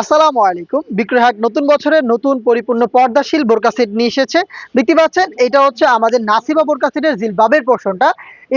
আসসালামু আলাইকুম। বিক্রয়হাট নতুন বছরের নতুন পরিপূর্ণ পর্দাশীল বোরকা সেট নিয়ে এসেছে। দেখতে পাচ্ছেন, এটা হচ্ছে আমাদের নাসিবা বোরকা সেটের জিলবাবের পোর্শনটা।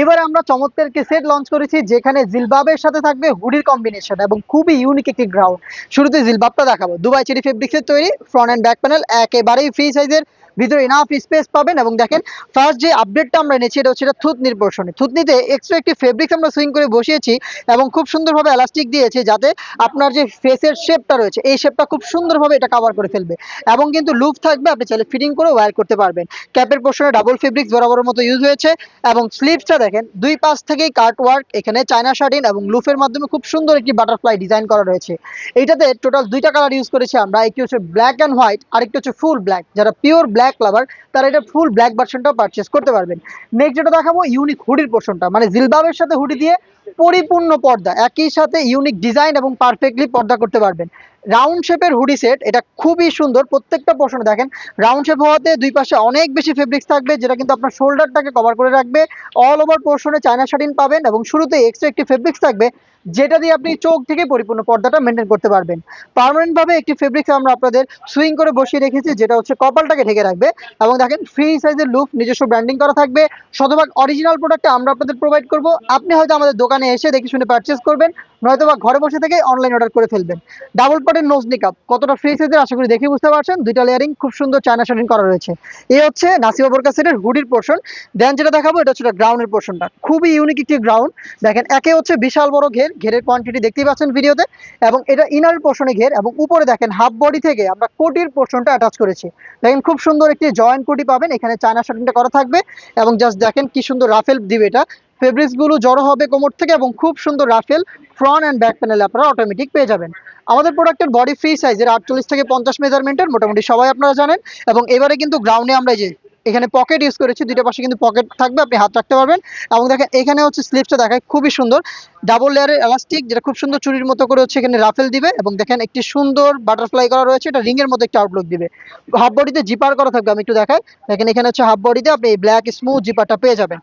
এবারে আমরা চমৎকার একটি সেট লঞ্চ করেছি, যেখানে জিলবাবের সাথে থাকবে হুডির কম্বিনেশন এবং খুবই ইউনিক একটি গ্রাউন্ড শুরুতে জিলবাবটা দেখাবো। দুবাই চেরি ফেব্রিক্সের তৈরি ফ্রন্ট অ্যান্ড ব্যাক প্যানেল একেবারেই ফ্রি সাইজের ভিতরে ইনাফ স্পেস পাবেন এবং দেখেন ফার্স্ট যে আপডেটটা আমরা এনেছি, এটা হচ্ছে এটা থুতনির পোর্শনে থুতনিতে এক্সট্রা একটি ফেব্রিক্স আমরা সুইং করে বসিয়েছি এবং খুব সুন্দরভাবে এলাস্টিক দিয়েছি যাতে আপনার যে ফেসের শেপটা রয়েছে, এই শেপটা খুব সুন্দরভাবে এটা কভার করে ফেলবে। এবং কিন্তু লুপ থাকবে, আপনি চাইলে ফিটিং করে ওয়্যার করতে পারবেন। ক্যাপের পোর্শনে ডাবল ফেব্রিক্স বরাবরের মতো ইউজ হয়েছে এবং স্লিভসটা দেখেন, দুই পাশ থেকেই কাট ওয়ার্ক এখানে চায়না শার্টিন এবং লুফের মাধ্যমে খুব সুন্দর একটি বাটারফ্লাই ডিজাইন করা রয়েছে। এইটাতে টোটাল দুইটা কালার ইউজ করেছি আমরা, একটি হচ্ছে ব্ল্যাক অ্যান্ড হোয়াইট আরেকটি হচ্ছে ফুল ব্ল্যাক যারা পিওর ব্ল্যাক লাভার তারা এটা ফুল ব্ল্যাক ভার্সনটাও পারচেস করতে পারবেন। নেক্সট যেটা দেখাবো ইউনিক হুডির পোর্শনটা মানে জিলবাবের সাথে হুডি দিয়ে পরিপূর্ণ পর্দা, একই সাথে ইউনিক ডিজাইন এবং পারফেক্টলি পর্দা করতে পারবেন। রাউন্ড শেপের হুডি সেট এটা খুবই সুন্দর। প্রত্যেকটা পোর্শনে দেখেন রাউন্ড শেপ হওয়াতে দুই পাশে অনেক বেশি ফেব্রিক্স থাকবে, যেটা কিন্তু আপনার শোল্ডারটাকে কভার করে রাখবে। অল ওভার পোর্শনে চায়না শার্টিন পাবেন এবং শুরুতে এক্সট্রা একটি ফেব্রিক্স থাকবে, যেটা দিয়ে আপনি চোখ থেকে পরিপূর্ণ পর্দাটা মেনটেন করতে পারবেন। পার্মানেন্ট ভাবে একটি ফেব্রিক্স আমরা আপনাদের সুইং করে বসিয়ে রেখেছি, যেটা হচ্ছে কপালটাকে ঢেকে রাখবে। এবং দেখেন ফ্রি সাইজের লুপ নিজস্ব ব্র্যান্ডিং করা থাকবে। শতভাগ অরিজিনাল প্রোডাক্টটা আমরা আপনাদের প্রোভাইড করব। আপনি হয়তো আমাদের দোকানে এসে দেখে শুনে পারচেস করবেন নয়তো বা ঘরে বসে থেকে অনলাইন অর্ডার করে ফেলবেন। ডাবল পটের নোজ নিকাপ কতটা ফ্রি সাইজের আশা করি দেখে বুঝতে পারছেন। দুইটা লেয়ারিং খুব সুন্দর চায়না শার্টিং করা রয়েছে। এই হচ্ছে নাসিবা বোরকা সেটের হুডির পোর্শন দেন যেটা দেখাবো, এটা হচ্ছে গ্রাউন্ডের পোর্শনটা খুবই ইউনিক একটি গ্রাউন্ড দেখেন, একে হচ্ছে বিশাল বড় ঘের। ঘেরের কোয়ান্টিটি দেখতেই পাচ্ছেন ভিডিওতে এবং এটা ইনার পোর্শনে ঘের। এবং উপরে দেখেন হাফ বডি থেকে আমরা কোটির পোর্শনটা অ্যাটাচ করেছি। দেখেন, খুব সুন্দর একটি জয়েন্ট কোটি পাবেন। এখানে চায়না শার্টিংটা করা থাকবে। এবং জাস্ট দেখেন কি সুন্দর রাফেল দিবে এটা। ফেব্রিক্সগুলো জড়ো হবে কোমর থেকে এবং খুব সুন্দর রাফেল ফ্রন্ট অ্যান্ড ব্যাক প্যানেলে আপনারা অটোমেটিক পেয়ে যাবেন। আমাদের প্রোডাক্টের বডি ফ্রি সাইজের আটচল্লিশ থেকে পঞ্চাশ মেজারমেন্টের মোটামুটি সবাই আপনারা জানেন। এবং এবারে কিন্তু গ্রাউন্ডে আমরা যে এখানে পকেট ইউজ করেছি, দুইটা পাশে কিন্তু পকেট থাকবে, আপনি হাত রাখতে পারবেন। এবং দেখেন, এখানে হচ্ছে স্লিপসটা দেখায়, খুবই সুন্দর। ডাবল লেয়ারের এলাস্টিক যেটা খুব সুন্দর চুরির মতো করে হচ্ছে এখানে রাফেল দিবে এবং দেখেন, একটি সুন্দর বাটারফ্লাই করা রয়েছে, এটা রিং এর মতো একটা আউটলুক দিবে। হাফ বডিতে জিপার করা থাকবে, আমি একটু দেখাই। দেখেন, এখানে হচ্ছে হাফ বডিতে আপনি এই ব্ল্যাক স্মুথ জিপারটা পেয়ে যাবেন।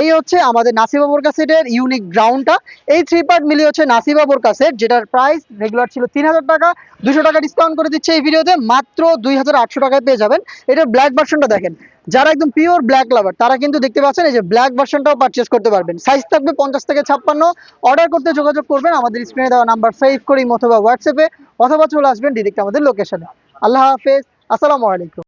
এই হচ্ছে আমাদের নাসিবা বোরকা সেটের ইউনিক গ্রাউন্ডটা এই থ্রি পার্ট মিলিয়ে হচ্ছে নাসিবা বোরকা সেট যেটার প্রাইস রেগুলার ছিল তিন হাজার টাকা। দুশো টাকা ডিসকাউন্ট করে দিচ্ছে এই ভিডিওতে মাত্র দুই হাজার আটশো টাকায় পেয়ে যাবেন। এটার ব্ল্যাক ভার্সনটা দেখেন। যারা একদম পিওর ব্ল্যাক লাভার তারা কিন্তু দেখতে পাচ্ছেন এই যে ব্ল্যাক ভার্সনটাও পারচেস করতে পারবেন। সাইজ থাকবে পঞ্চাশ থেকে ছাপ্পান্ন। অর্ডার করতে যোগাযোগ করবেন আমাদের স্ক্রিনে দেওয়া নাম্বার সেভ করি অথবা হোয়াটসঅ্যাপে অথবা চলে আসবেন ডিরেক্ট আমাদের লোকেশনে আল্লাহ হাফেজ, আসসালামু আলাইকুম।